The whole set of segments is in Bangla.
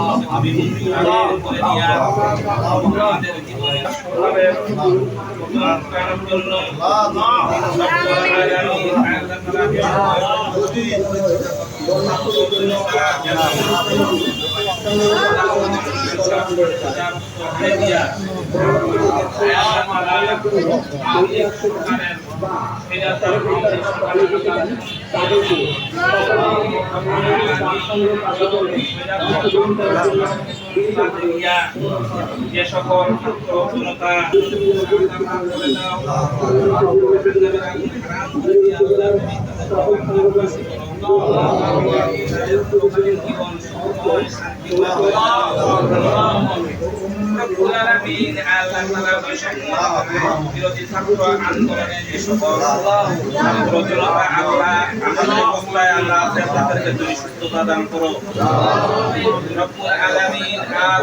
আল্লাহ বাংলাদেশ দেওয়ানিত আমাদের আমাদের জন্য যে সকল জনতা বিরোধী ছাত্র আন্দোলনে যে সকল জনতা আল্লাহ আমাদের বকলায় আল্লাহ আছে তাদেরকে তুমি সুস্থতা দান করো রব্বুল আলামিন আর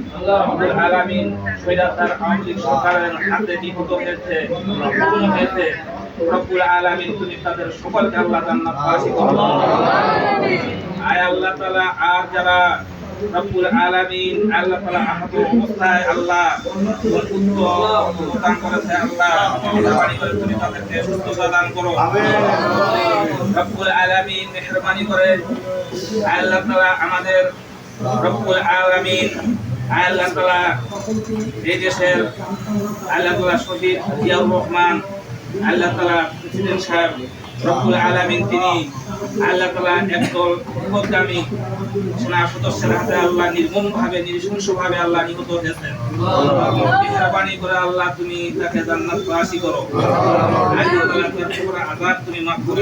আর যারা রব্বুল আলামিন আল্লাহ তাআলা আহত অবস্থায় আল্লাহ করেছে, আল্লাহ করে তুমি তাদেরকে করো। রব্বুল আলামিন মেহরবানি করে। আল্লাহ তাআলা আমাদের রব্বুল আলামিন আল্লাহ এই দেশের আল্লাহ তাআলা শহীদ জিয়াউর রহমান আল্লাহ তাআলা প্রেসিডেন্ট সাহেব রব্বুল আলামিন, তিনি আল্লাহ তাআলা একদল সেনা সদস্যের হাতে আল্লাহ নির্মম ভাবে নৃশংস আল্লাহ নিহত হয়েছেন। মেহরবানি করে আল্লাহ তুমি তাকে জান্নাত বাসী করো। আল্লাহ তুমি মাফ করে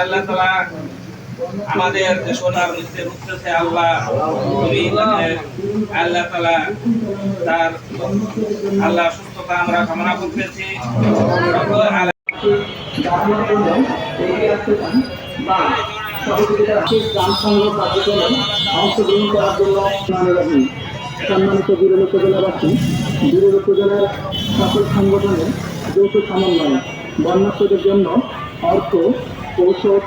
আল্লাহ আমাদের সোনার মধ্যে উঠতেছে আল্লাহ তুমি তাকে আল্লাহ তালা তার আল্লাহ সুস্থতা আমরা কামনা করতেছি। অংশগ্রহণ করার জন্য সম্মানিত বিরল উপজেলার সকল সংগঠনের যৌথ সমন্বয়ে বন্যার্থদের জন্য অর্থ, ঔষধ